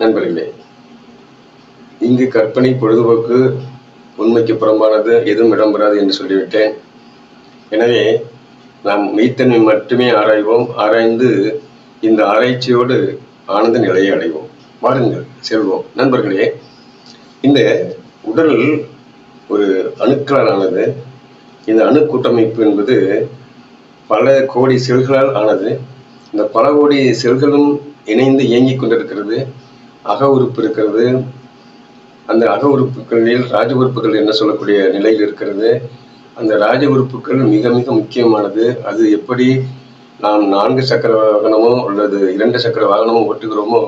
நண்பர்களே இங்கு கற்பனை பொழுதுபோக்கு உண்மைக்கு புறம்பானது எதுவும் இடம்பெறாது என்று சொல்லிவிட்டேன். எனவே நாம் மெய்த்தன்மை மட்டுமே ஆராய்வோம். ஆராய்ந்து இந்த ஆராய்ச்சியோடு ஆனந்த நிலையை அடைவோம். வாருங்கள் செல்வோம். நண்பர்களே இந்த உடல் ஒரு அணுக்களாலானது. இந்த அணு கூட்டமைப்பு என்பது பல கோடி செல்களால் ஆனது. இந்த பல கோடி செல்களும் இணைந்து இயங்கிக் கொண்டிருக்கிறது. அக உறுப்பு இருக்கிறது. அந்த அக உறுப்புகளில் ராஜ உறுப்புகள் என்ன சொல்லக்கூடிய நிலையில் இருக்கிறது? அந்த ராஜ உறுப்புகள் மிக மிக முக்கியமானது. அது எப்படி நாம் நான்கு சக்கர வாகனமோ அல்லது இரண்டு சக்கர வாகனமோ ஓட்டுகிறோமோ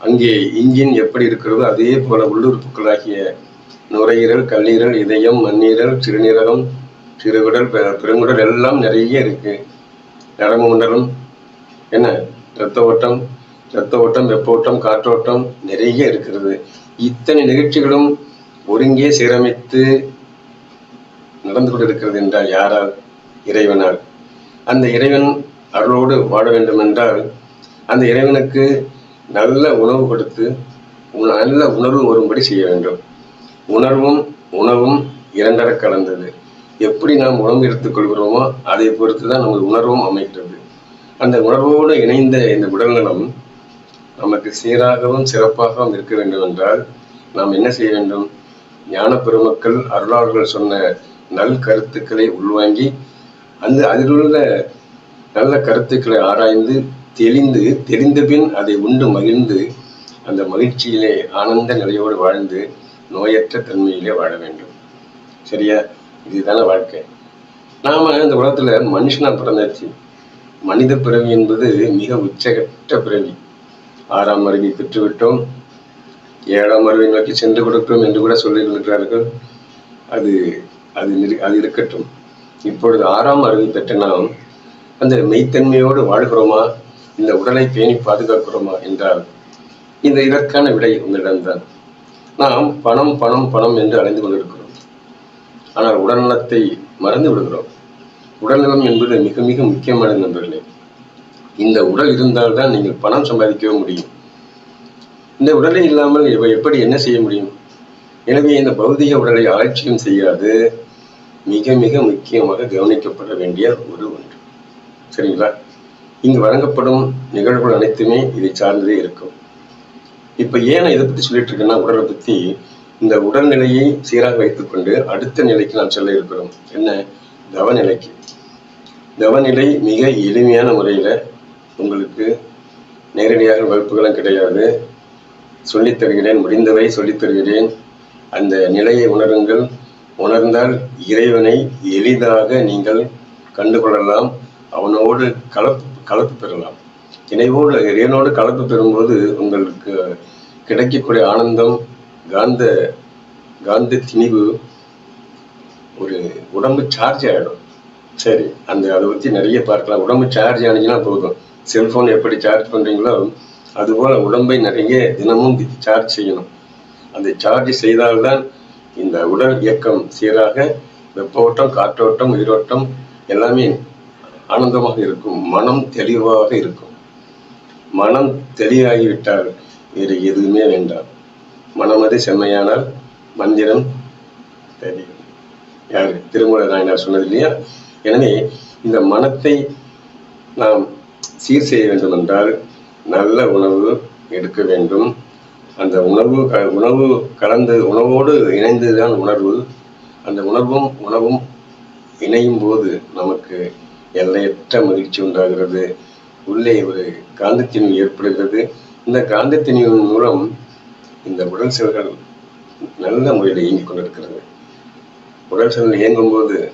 அங்கே இன்ஜின் எப்படி இருக்கிறதோ அதே போல உள்ளுறுப்புகளாகிய நுரையீரல் கல்லீரல் இதயம் மண்ணீரல் சிறுநீரகம் சிறுகுடல் பெருங்குடல் எல்லாம் நிறைய இருக்கு. நரம்பு மண்டலம் என்ன? இரத்த ஓட்டம் ரத்த ஓட்டம் வெப்ப ஓட்டம் காற்றோட்டம் நிறைய இருக்கிறது. இத்தனை நிகழ்ச்சிகளும் ஒருங்கே சீரமைத்து நடந்து கொண்டிருக்கிறது என்றால் யாரால்? இறைவனால். அந்த இறைவன் அருளோடு வாழ வேண்டும் என்றால் அந்த இறைவனுக்கு நல்ல உணவு கொடுத்து நல்ல உணர்வு வரும்படி செய்ய வேண்டும். உணர்வும் உணவும் இரண்டர கலந்தது. எப்படி நாம் உணவு எடுத்துக்கொள்கிறோமோ அதை பொறுத்து தான் நமது உணர்வும் அமைகிறது. அந்த உணர்வோடு இணைந்த இந்த உடல்நலம் நமக்கு சீராகவும் சிறப்பாகவும் இருக்க வேண்டும் என்றால் நாம் என்ன செய்ய வேண்டும்? ஞான பெருமக்கள் அருளாளர்கள் சொன்ன நல் கருத்துக்களை உள்வாங்கி அந்த அதிலுள்ள நல்ல கருத்துக்களை ஆராய்ந்து தெளிந்து தெரிந்த பின் அதை உண்டு மகிழ்ந்து அந்த மகிழ்ச்சியிலே ஆனந்த நிலையோடு வாழ்ந்து நோயற்ற தன்மையிலே வாழ வேண்டும். சரியா? இதுதானே வாழ்க்கை. நாம இந்த உலகத்துல மனுஷனா பிறந்தாச்சு. மனித பிறவி என்பது மிக உச்சகட்ட பிறவி. ஆறாம் அருவி பெற்றுவிட்டோம். ஏழாம் அறிவை நோக்கி சென்று கொடுக்கிறோம் என்று கூட சொல்லியிருக்கிறார்கள். அது அது அது இருக்கட்டும். இப்பொழுது ஆறாம் அருவி பெற்ற நாம் அந்த மெய்த்தன்மையோடு வாழ்கிறோமா? இந்த உடலை பேணி பாதுகாக்கிறோமா என்றால் இந்த இதற்கான விடை உங்களிடம்தான் நாம் பணம் பணம் பணம் என்று அலைந்து கொண்டிருக்கிறோம். ஆனால் உடல்நலத்தை மறந்து விடுகிறோம். உடல்நலம் என்பது மிக மிக முக்கியமானது நண்பர்களே. இந்த உடல் இருந்தால்தான் நீங்கள் பணம் சம்பாதிக்கவே முடியும். இந்த உடலே இல்லாமல் இவை எப்படி என்ன செய்ய முடியும்? எனவே இந்த பௌதிக உடலை ஆட்சியும் செய்யாது. மிக மிக முக்கியமாக கவனிக்கப்பட வேண்டிய ஒரு ஒன்று. சரிங்களா? இங்கு வழங்கப்படும் நிகழ்வுகள் அனைத்துமே இதை சார்ந்தே இருக்கும். இப்போ ஏன் இதை பற்றி சொல்லிட்டு இருக்கேன்னா உடலை பற்றி இந்த உடல்நிலையை சீராக வைத்துக்கொண்டு அடுத்த நிலைக்கு நாம் செல்ல இருக்கிறோம். என்ன? தவநிலைக்கு. தவநிலை மிக எளிமையான முறையில் உங்களுக்கு நேரடியாக வகுப்புகளும் கிடையாது. சொல்லித் தருகிறேன் முடிந்தவரை சொல்லித் தருகிறேன். அந்த நிலையை உணருங்கள். உணர்ந்தால் இறைவனை எளிதாக நீங்கள் கண்டுகொள்ளலாம். அவனோடு கலப்பு கலப்பு பெறலாம். இணைவோடு இறைவனோடு கலப்பு பெறும்போது உங்களுக்கு கிடைக்கக்கூடிய ஆனந்தம் காந்த காந்த திணிவு ஒரு உடம்பு சார்ஜ் ஆகிடும் சரி அந்த அதை பற்றி நிறைய பார்க்கலாம். உடம்பு சார்ஜ் ஆனிச்சுன்னா போதும். செல்போன் எப்படி சார்ஜ் பண்ணுறீங்களோ அதுபோல் உடம்பை நிறைய தினமும் சார்ஜ் செய்யணும். அந்த சார்ஜ் செய்தால்தான் இந்த உடல் இயக்கம் சீராக வெப்ப ஓட்டம் காற்றோட்டம் உயிரோட்டம் எல்லாமே ஆனந்தமாக இருக்கும். மனம் தெளிவாக இருக்கும். மனம் தெளிவாகிவிட்டால் வேறு எதுவுமே வேண்டாம். மனமது செம்மையானால் மந்திரம் தெரியும். யாரு? திருமூல நாயனார் சொன்னது இல்லையா? எனவே இந்த மனத்தை நாம் சீர் செய்ய வேண்டும் என்றால் நல்ல உணவு எடுக்க வேண்டும். அந்த உணவு க- உணவு கலந்து உணவோடு இணைந்துதான் உணர்வு. அந்த உணர்வும் உணவும் இணையும் போது நமக்கு எல்லையற்ற மகிழ்ச்சி உண்டாகிறது. உள்ளே ஒரு காந்தத்திணிவு ஏற்படுகிறது. இந்த காந்தத்திணிவின் மூலம் இந்த உடல் செல்கள் நல்ல முறையில் இயங்கிக் கொண்டிருக்கிறது. உடல் செல்கள் இயங்கும் போது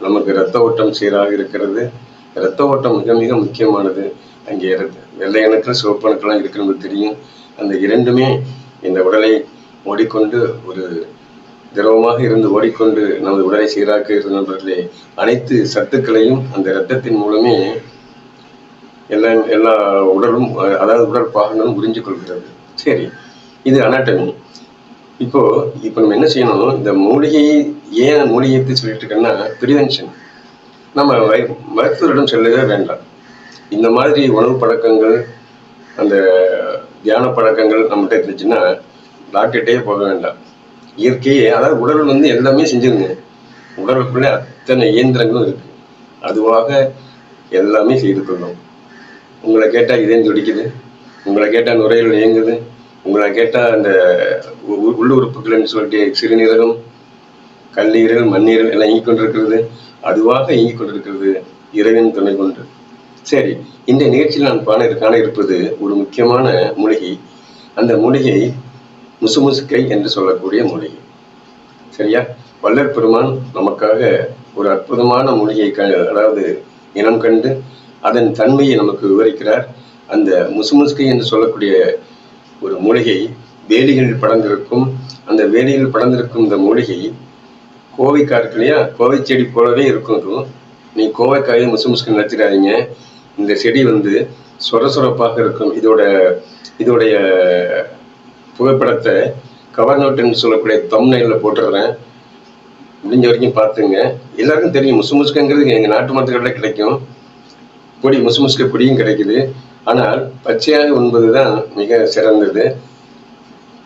நமக்கு இரத்த ஓட்டம் சீராக இருக்கிறது. இரத்த ஓட்டம் மிக மிக முக்கியமானது. அங்கே இரத்த- வெள்ளை அணுக்கள் சிவப்பு அணுக்கள்லாம் இருக்கிறது தெரியும். அந்த இரண்டுமே இந்த உடலை ஓடிக்கொண்டு ஒரு திரவமாக இருந்து ஓடிக்கொண்டு நமது உடலை சீராக்க நண்பர்களே அனைத்து சத்துக்களையும் அந்த இரத்தத்தின் மூலமே எல்லா எல்லா உடலும் அதாவது உடல் பாகங்களும் புரிஞ்சு கொள்கிறது. சரி இது அனாட்டமி இப்போ இப்போ நம்ம என்ன செய்யணும்? இந்த மூலிகையை ஏன் மூலிகை பற்றி சொல்லிட்டு இருக்கேன்னா ப்ரிவென்ஷன் நம்ம மருத்துவரிடம் செல்லவே வேண்டாம். இந்த மாதிரி உணவு பழக்கங்கள் அந்த தியான பழக்கங்கள் நம்மகிட்ட இருந்துச்சுன்னா டாக்டர்கிட்டே போக வேண்டாம். இயற்கையே அதாவது உடல் வந்து எல்லாமே செஞ்சிருங்க. உடலுக்குள்ளே அத்தனை இயந்திரங்களும் இருக்கு. அதுவாக எல்லாமே செய்து கொள்ளும். உங்களை கேட்டால் இதயம் துடிக்குது. உங்களை கேட்டால் நுரையீரல் இயங்குது. உங்களை கேட்டால் அந்த உள்ளுறுப்புகள்னு சொல்லிட்டு சிறுநீரகம் கல்லீரல் மண்ணீரல் எல்லாம் இயங்கிக் கொண்டிருக்கிறது அதுவாக இயங்கிக் கொண்டிருக்கிறது இறைவன் துணை கொண்டு. சரி இந்த நிகழ்ச்சியில் நான் காண காண இருப்பது ஒரு முக்கியமான மூலிகை. அந்த மூலிகை முசுமுசுக்கை என்று சொல்லக்கூடிய மூலிகை. சரியா? வள்ளல் பெருமான் நமக்காக ஒரு அற்புதமான மூலிகை க அதாவது இனம் கண்டு அதன் தன்மையை நமக்கு விவரிக்கிறார். அந்த முசுமுசுக்கை என்று சொல்லக்கூடிய ஒரு மூலிகை வேலிகளில் படர்ந்திருக்கும். அந்த வேலியில் படர்ந்திருக்கும் இந்த மூலிகை கோவைக்காய் இருக்கு இல்லையா கோவை செடி போலவே இருக்கும் இது. நீ கோவைக்காயை முசு முசுக்கு நினைச்சிடாதீங்க இந்த செடி வந்து சொர சொரப்பாக இருக்கும். இதோட இதோடைய புகைப்படத்தை கவர் நோட்டுன்னு சொல்லக்கூடிய தம்னையில் போட்டுடுறேன். முடிஞ்ச வரைக்கும் பார்த்துங்க. எல்லாருக்கும் தெரியும் முசு முசுக்குங்கிறது எங்கள் நாட்டு மரத்துக்கடல கிடைக்கும். பொடி முசு முசுக்கு பொடியும் கிடைக்குது. ஆனால் பச்சையாக உண்பது தான் மிக சிறந்தது.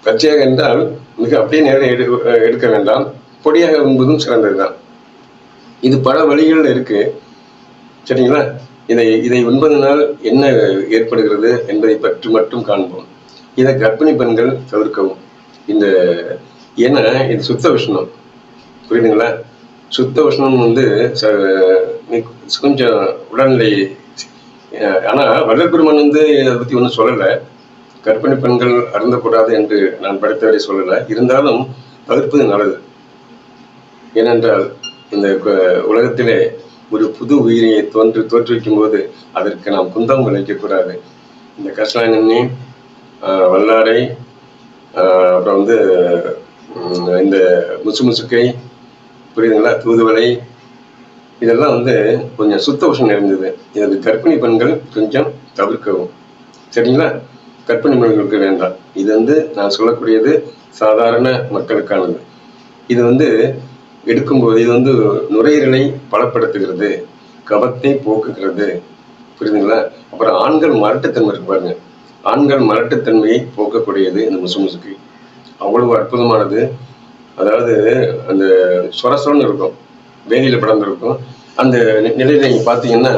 பச்சையாக என்றால் மிக அப்படியே நேரம் எடு எடுக்க வேண்டாம். பொடியாக உண்பதும் சிறந்ததுதான். இது பல வழிகளில் இருக்கு. சரிங்களா? இதை இதை உண்பதனால் என்ன ஏற்படுகிறது என்பதை பற்றி மட்டும் காண்போம். இதை கர்ப்பிணி பெண்கள் தவிர்க்கவும். இந்த ஏன்னா இது சுத்த உஷ்ணம். புரியுதுங்களா? சுத்த உஷ்ணம் வந்து ச- கொஞ்சம் உடல்நிலை ஆனால் ஆனா வந்து அதை பற்றி ஒன்றும் சொல்லலை. கர்ப்பிணி பெண்கள் அருந்தக்கூடாது என்று நான் படித்தவரை சொல்லலை. இருந்தாலும் தவிர்ப்பது நல்லது. ஏனென்றால் இந்த உலகத்திலே ஒரு புது உயிரியை தோன்று தோற்றுவிக்கும் போது அதற்கு நாம் குந்தம் விளைக்கக்கூடாது இந்த கஷ்டாங்கண்ணி வல்லாரை அப்புறம் வந்து இந்த முசு முசுக்கை புரியுதுங்களா? தூதுவளை இதெல்லாம் வந்து கொஞ்சம் சுத்த உஷம் நிறைந்தது. இது கற்பிணி பெண்கள் கொஞ்சம் தவிர்க்கவும். சரிங்களா? கற்பிணி பெண்களுக்கு வேண்டாம். இது வந்து நான் சொல்லக்கூடியது சாதாரண மக்களுக்கானது. இது வந்து எடுக்கும்போது இது வந்து நுரையீரலை பலப்படுத்துகிறது கபத்தை போக்குகிறது. புரியுதுங்களா? அப்புறம் ஆண்கள் மரட்டுத்தன்மை இருக்கு பாருங்க. ஆண்கள் மரட்டுத்தன்மையை போக்கக்கூடியது இந்த முசுமுசுக்கு. அவ்வளவு அற்புதமானது. அதாவது அந்த சொரசொன்னு இருக்கும். வேலியில படர்ந்திருக்கும் அந்த நிலையில நீங்க பாத்தீங்கன்னா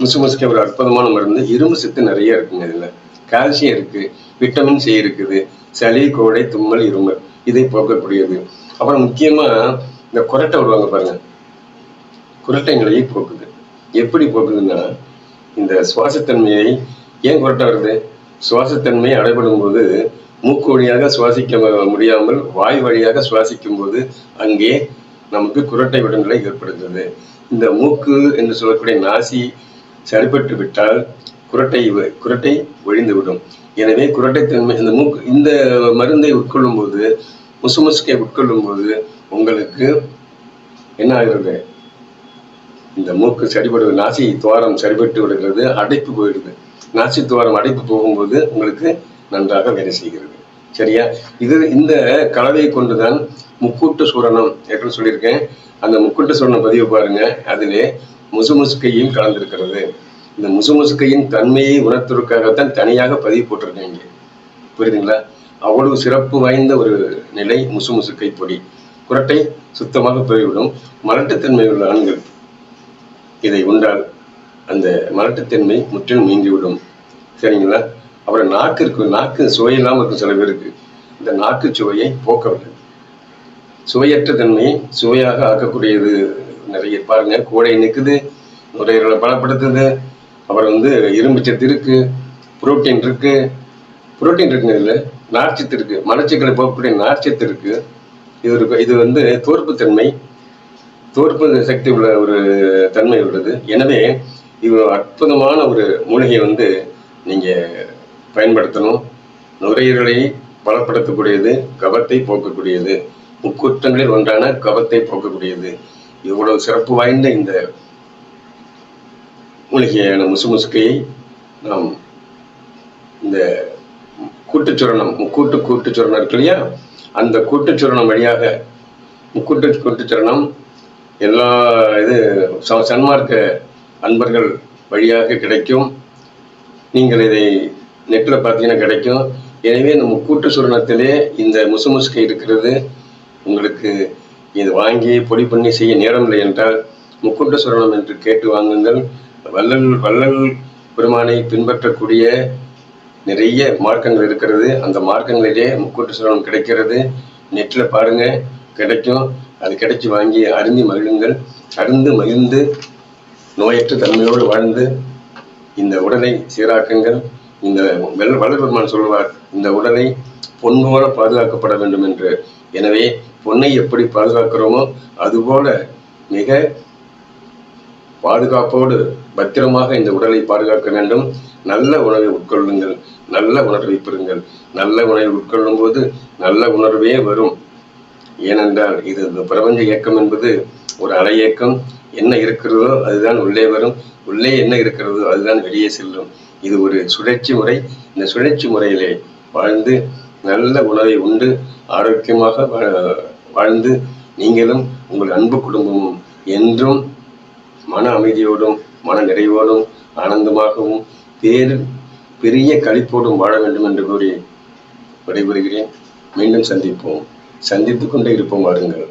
முசுமுசுக்கு ஒரு அற்புதமான மருந்து. இரும்பு சத்து நிறைய இருக்குங்க இதுல. கால்சியம் இருக்கு. விட்டமின் சி இருக்குது. சளி கோடை தும்மல் இருமல். இதை போக்கக்கூடியது. அப்புறம் முக்கியமா இந்த குரட்டை விடுவாங்க பாருங்க. குரட்டைங்களை போக்குது. எப்படி போக்குதுன்னா இந்த சுவாசத்தன்மையை ஏன் குரட்டை வருது? சுவாசத்தன்மை அடைபடும் போது மூக்கு வழியாக சுவாசிக்க முடியாமல் வாய் வழியாக சுவாசிக்கும் போது அங்கே நமக்கு குரட்டை விடங்களை ஏற்படுகிறது இந்த மூக்கு என்று சொல்லக்கூடிய நாசி சரிபட்டு விட்டால் குரட்டை வ- குரட்டை ஒழிந்து விடும். எனவே குரட்டைத்தன்மை இந்த மூக்கு இந்த மருந்தை உட்கொள்ளும் போது முசுமுசுக்கை உட்கொள்ளும் போது உங்களுக்கு என்ன ஆகிறது இந்த மூக்கு சரிபடுவது நாசி துவாரம் சரிபட்டு விடுகிறது அடைப்பு போயிடுது. நாசி துவாரம் அடைப்பு போகும்போது உங்களுக்கு நன்றாக வேலை செய்கிறது. சரியா? இது இந்த கலவையை கொண்டுதான் முக்கூட்டு சூரணம் ஏற்கனவே சொல்லியிருக்கேன். அந்த முக்கூட்டு சூரணம் பதிவு பாருங்க. அதிலே முசுமுசுக்கையும் கலந்திருக்கிறது. இந்த முசுமுசுக்கையின் தன்மையை உணர்த்துவதற்காகத்தான் தனியாக பதிவு போட்டிருக்கேன் இங்கே. புரியுதுங்களா? அவ்வளவு சிறப்பு வாய்ந்த ஒரு நிலை முசுமுசுக்கை பொடி. குரட்டை சுத்தமாக போய்விடும். மலட்டுத்தன்மை உள்ள ஆண்கள் இதை உண்டால் அந்த மலட்டுத்தன்மை முற்றிலும் நீங்கிவிடும். சரிங்களா? அப்புறம் நாக்கு இருக்கும் நாக்கு சுவையில்லாமல் இருக்கும் சில பேருக்கு. இந்த நாக்கு சுவையை போக்கவில்லை. சுவையற்ற தன்மையை சுவையாக ஆக்கக்கூடியது நிறைய. பாருங்க கோடை நிற்குது நுரையீரலை பலப்படுத்துது அப்புறம் வந்து இரும்பு சத்து இருக்கு புரோட்டீன் இருக்கு. புரோட்டீன் இருக்குங்க இதுல நார்ச்சத்து இருக்கு. மலச்சிக்கலை போகக்கூடிய நார்ச்சத்து இருக்குது இது இது வந்து தோற்புத்தன்மை தோற்பு சக்தி உள்ள ஒரு தன்மை உள்ளது. எனவே இது அற்புதமான ஒரு மூலிகை வந்து நீங்க பயன்படுத்தணும். நுரையீரலை பலப்படுத்தக்கூடியது கபத்தை போக்கக்கூடியது. முக்குற்றங்களில் ஒன்றான கபத்தை போக்கக்கூடியது. இவ்வளவு சிறப்பு வாய்ந்த இந்த மூலிகையான முசுமுசுக்கையை நாம் இந்த கூட்டுச்சுரணம் முக்கூட்டு கூட்டுச்சுரணம் இருக்கு இல்லையா? அந்த கூட்டுச்சுரணம் வழியாக முக்கூட்டு கூட்டுச்சுரணம் எல்லா இது ச- சன்மார்க்க அன்பர்கள் வழியாக கிடைக்கும். நீங்கள் இதை நெட்டில் பார்த்தீங்கன்னா கிடைக்கும். எனவே இந்த முக்கூட்டு சுரணத்திலே இந்த முசுமுசுக்கை இருக்கிறது உங்களுக்கு இது வாங்கி பொடி பண்ணி செய்ய நேரம் இல்லை என்றால் முக்கூட்ட சுரணம் என்று கேட்டு வாங்குங்கள். வள்ளல் வள்ளல் பெருமானை பின்பற்றக்கூடிய நிறைய மார்க்கங்கள் இருக்கிறது. அந்த மார்க்கங்களிலே முக்கூட்டு சூரணம் கிடைக்கிறது. நெட்டில் பாருங்க கிடைக்கும். அது கிடைச்சி வாங்கி அருந்தி மகிழுங்கள். அருந்து மகிழ்ந்து நோயற்ற தன்மையோடு வாழ்ந்து இந்த உடலை சீராக்குங்கள். இந்த வெள்ள வளர்பெருமான் சொல்வார் இந்த உடலை பொன் போல பாதுகாக்கப்பட வேண்டும் என்று. எனவே பொன்னை எப்படி பாதுகாக்கிறோமோ அதுபோல மிக பாதுகாப்போடு பத்திரமாக இந்த உடலை பாதுகாக்க வேண்டும். நல்ல உணவை உட்கொள்ளுங்கள். நல்ல உணர்வை பெறுங்கள். நல்ல உணவை உட்கொள்ளும் போது நல்ல உணர்வே வரும். ஏனென்றால் இது இந்த பிரபஞ்ச இயக்கம் என்பது ஒரு அலை இயக்கம். என்ன இருக்கிறதோ அதுதான் உள்ளே வரும். உள்ளே என்ன இருக்கிறதோ அதுதான் வெளியே செல்லும். இது ஒரு சுழற்சி முறை. இந்த சுழற்சி முறையிலே வாழ்ந்து நல்ல உணவை உண்டு ஆரோக்கியமாக வா- வாழ்ந்து நீங்களும் உங்கள் அன்பு குடும்பமும் என்றும் மன அமைதியோடும் மன நிறைவோடும் ஆனந்தமாகவும் பேர் பெரிய கழிப்போடும் வாழ வேண்டும் என்று கூறி விடைபெறுகிறேன். மீண்டும் சந்திப்போம். சந்தித்து கொண்டே இருப்போம் வாருங்கள்.